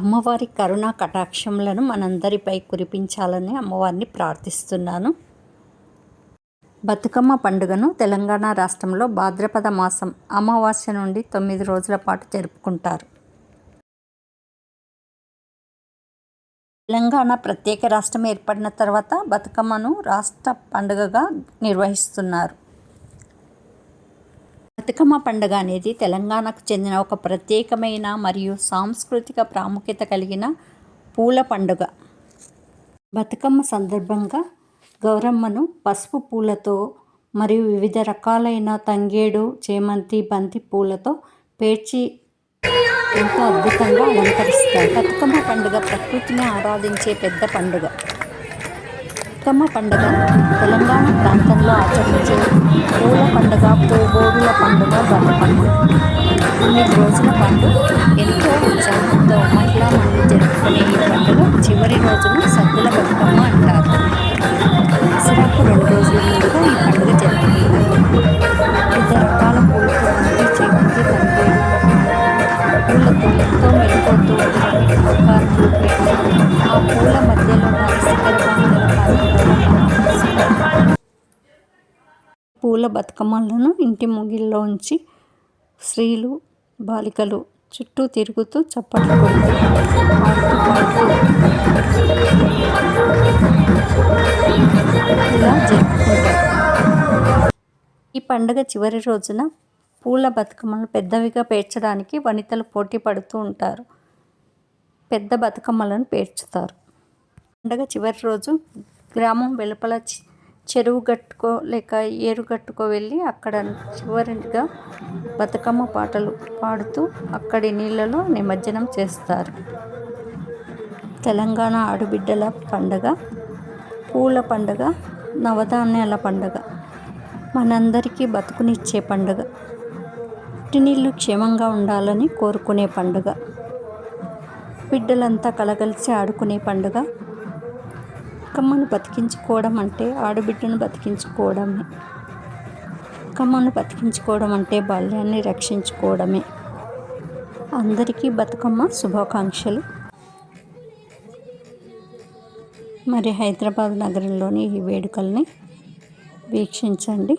అమ్మవారి కరుణా కటాక్షములను మనందరిపై కురిపించాలని అమ్మవారిని ప్రార్థిస్తున్నాను. బతుకమ్మ పండుగను తెలంగాణ రాష్ట్రంలో భాద్రపద మాసం అమావాస్య నుండి తొమ్మిది రోజుల పాటు జరుపుకుంటారు. తెలంగాణ ప్రత్యేక రాష్ట్రం ఏర్పడిన తర్వాత బతుకమ్మను రాష్ట్ర పండుగగా నిర్వహిస్తున్నారు. బతుకమ్మ పండుగ అనేది తెలంగాణకు చెందిన ఒక ప్రత్యేకమైన మరియు సాంస్కృతిక ప్రాముఖ్యత కలిగిన పూల పండుగ. బతుకమ్మ సందర్భంగా గౌరమ్మను పసుపు పూలతో మరియు వివిధ రకాలైన తంగేడు చేమంతి బంతి పూలతో పేర్చి ఎంతో అద్భుతంగా అలంకరిస్తారు. బతుకమ్మ పండుగ ప్రకృతిని ఆరాధించే పెద్ద పండుగ. బతుకమ్మ పండుగ తెలంగాణ ప్రాంతంలో ఆచరించే పూల పండుగ పూబోగుల పండుగ బతుకమ్మ తొమ్మిది రోజుల పాటు ఎంతో ఉత్సాహంతో మహిళా మంది జరుపుకునే ఈ పండుగ చివరి రోజున సద్దుల బతుకమ్మ పూల బతుకమ్మలను ఇంటి ముగిల్లో ఉంచి స్త్రీలు బాలికలు చుట్టూ తిరుగుతూ చప్పట్లు కొడుతూ ఇలా జరుపుకుంటారు ఈ పండుగ చివరి రోజున పూల బతుకమ్మలను పెద్దవిగా పేర్చడానికి వనితలు పోటీ పడుతూ ఉంటారు. పెద్ద బతుకమ్మలను పేర్చుతారు. పండగ చివరి రోజు గ్రామం వెలుపల చెరువు గట్టుకో లేక ఏరు గట్టుకో వెళ్ళి అక్కడ చివరిగా బతుకమ్మ పాటలు పాడుతూ అక్కడి నీళ్ళలో నిమజ్జనం చేస్తారు. తెలంగాణ ఆడబిడ్డల పండగ పూల పండగ నవధాన్యాల పండగ మనందరికీ బతుకునిచ్చే పండుగ పుట్టినీళ్ళు క్షేమంగా ఉండాలని కోరుకునే పండుగ బిడ్డలంతా కలగలిసి ఆడుకునే పండుగ కమ్మను బతికించుకోవడం అంటే ఆడబిడ్డను బతికించుకోవడమే. కమ్మను బతికించుకోవడం అంటే బాల్యాన్ని రక్షించుకోవడమే. అందరికీ బతుకమ్మ శుభాకాంక్షలు. మరి హైదరాబాద్ నగరంలోని ఈ వేడుకల్ని వీక్షించండి.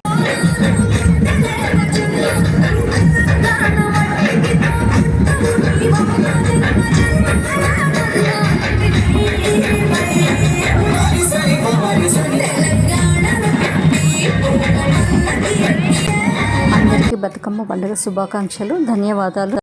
బతుకమ్మ పండుగ శుభాకాంక్షలు ధన్యవాదాలు.